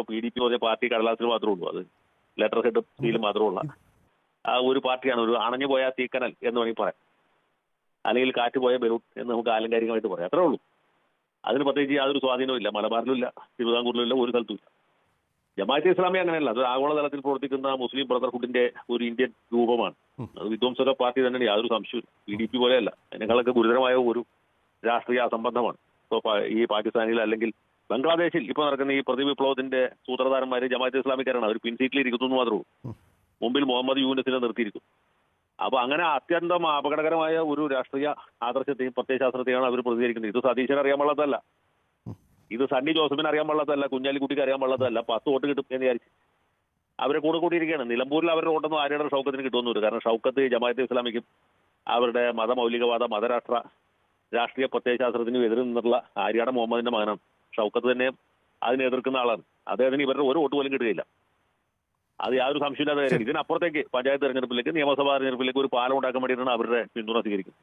ഇപ്പൊ P D P പറഞ്ഞ party കടലാസിൽ മാത്രമേ ഉള്ളൂ. അത് ലെറ്റർ ഹെഡ് സീൽ മാത്രമേ ഉള്ള. ആ ഒരു പാർട്ടിയാണ്. ഒരു അണഞ്ഞു പോയ തീക്കനൽ എന്ന് വേണമെങ്കിൽ പറയാം. അല്ലെങ്കിൽ കാറ്റ് പോയ ബലൂൺ എന്ന് നമുക്ക് ആലങ്കാരികമായിട്ട് പറയാം. അത്രേ ഉള്ളൂ. അതിന് പ്രത്യേകിച്ച് യാതൊരു സ്വാധീനവും ഇല്ല മലബാറിലും ഇല്ല തിരുവിതാംകൂറിലും ഇല്ല ഒരു സ്ഥലത്തും ഇല്ല ജമാഅത്തെ ഇസ്ലാമി അങ്ങനെയല്ല. അത് ആഗോളതലത്തിൽ പ്രവർത്തിക്കുന്ന മുസ്ലിം ബ്രദർഹുഡിന്റെ ഒരു ഇന്ത്യൻ രൂപമാണ്. അത് വിധ്വംസക പാർട്ടി തന്നെയാണ്. യാതൊരു സംശയവും പി ഡി പി പോലെയല്ല. അതിനേക്കാളൊക്കെ ഗുരുതരമായ ഒരു രാഷ്ട്രീയ അസംബന്ധമാണ്. ഇപ്പോൾ ഈ പാകിസ്ഥാനിൽ അല്ലെങ്കിൽ ബംഗ്ലാദേശിൽ ഇപ്പോൾ നടക്കുന്ന ഈ പ്രതിവിപ്ലവത്തിന്റെ സൂത്രധാരന്മാര് ജമാഅത്ത് ഇസ്ലാമിക്കാരാണ്. അവർ പിൻസീറ്റിൽ ഇരിക്കുന്നു മാത്രമേ മുമ്പിൽ മുഹമ്മദ് യൂനിസിനെ നിർത്തിയിരിക്കും അപ്പൊ അങ്ങനെ അത്യന്തം അപകടകരമായ ഒരു രാഷ്ട്രീയ ആദർശത്തെയും പ്രത്യയശാസ്ത്രത്തെയാണ് അവർ പ്രതികരിക്കുന്നത്. ഇത് സതീശന് അറിയാൻ പാടില്ലാത്തതല്ല. ഇത് സണ്ണി ജോസഫിന് അറിയാൻ പാടില്ലാത്തതല്ല. കുഞ്ഞാലിക്കുട്ടിക്ക് അറിയാൻ പാടില്ലാത്തതല്ല. പത്ത് വോട്ട് കിട്ടും എന്ന് വിചാരിച്ചു. അവരെ കൂടെ കൂടിയിരിക്കുകയാണ്. നിലമ്പൂരിൽ അവരുടെ വോട്ടൊന്നും ആര്യയുടെ ഷൗക്കത്തിന് കിട്ടുമെന്നില്ല കാരണം ഷൗക്കത്ത് ജമാഅത്ത് ഇസ്ലാമിക്കും അവരുടെ മതമൗലികവാദ മതരാഷ്ട്ര രാഷ്ട്രീയ പ്രത്യയശാസ്ത്രത്തിന് എതിരെ നിന്നുള്ള ആര്യാട മുഹമ്മദിന്റെ മകനാണ്. ഷൗക്കത്ത് തന്നെ അതിനെ എതിർക്കുന്ന ആളാണ്. അദ്ദേഹത്തിന് ഇവരുടെ ഒരു വോട്ട് പോലും കിട്ടുകയില്ല. അത് യാതൊരു സംശയമില്ലാതെ കാര്യം. ഇതിനപ്പുറത്തേക്ക് പഞ്ചായത്ത് തെരഞ്ഞെടുപ്പിലേക്ക് നിയമസഭാ തെരഞ്ഞെടുപ്പിലേക്ക് ഒരു പാലം ഉണ്ടാക്കാൻ വേണ്ടിയിട്ടാണ് അവരുടെ പിന്തുണ സ്വീകരിക്കുന്നത്.